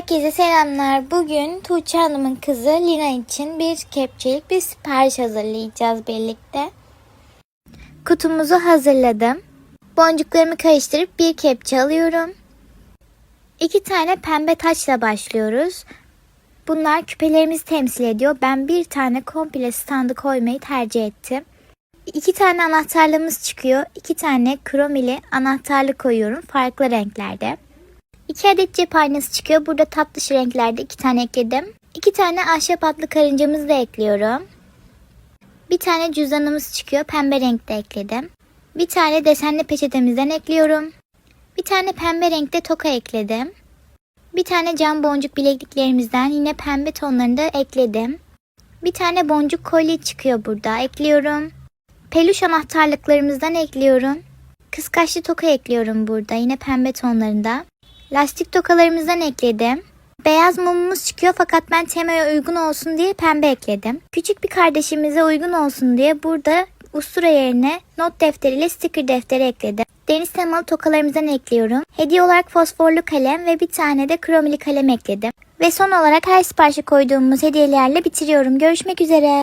Herkese selamlar. Bugün Tuğçe Hanım'ın kızı Lina için bir kepçelik bir sipariş hazırlayacağız birlikte. Kutumuzu hazırladım. Boncuklarımı karıştırıp bir kepçe alıyorum. İki tane pembe taçla başlıyoruz. Bunlar küpelerimizi temsil ediyor. Ben bir tane komple standı koymayı tercih ettim. İki tane anahtarlığımız çıkıyor. İki tane kromili anahtarlık koyuyorum farklı renklerde. İki adet cep aynası çıkıyor. Burada tatlış renklerde iki tane ekledim. İki tane ahşap atlı karıncamızı da ekliyorum. Bir tane cüzdanımız çıkıyor. Pembe renkte ekledim. Bir tane desenli peçetemizden ekliyorum. Bir tane pembe renkte toka ekledim. Bir tane cam boncuk bilekliklerimizden yine pembe tonlarında ekledim. Bir tane boncuk kolye çıkıyor burada. Ekliyorum. Peluş anahtarlıklarımızdan ekliyorum. Kıskaçlı toka ekliyorum burada. Yine pembe tonlarında. Lastik tokalarımızdan ekledim. Beyaz mumumuz çıkıyor fakat ben temaya uygun olsun diye pembe ekledim. Küçük bir kardeşimize uygun olsun diye burada ustura yerine not defteriyle sticker defteri ekledim. Deniz temalı tokalarımızdan ekliyorum. Hediye olarak fosforlu kalem ve bir tane de kromili kalem ekledim. Ve son olarak her siparişe koyduğumuz hediyelerle bitiriyorum. Görüşmek üzere.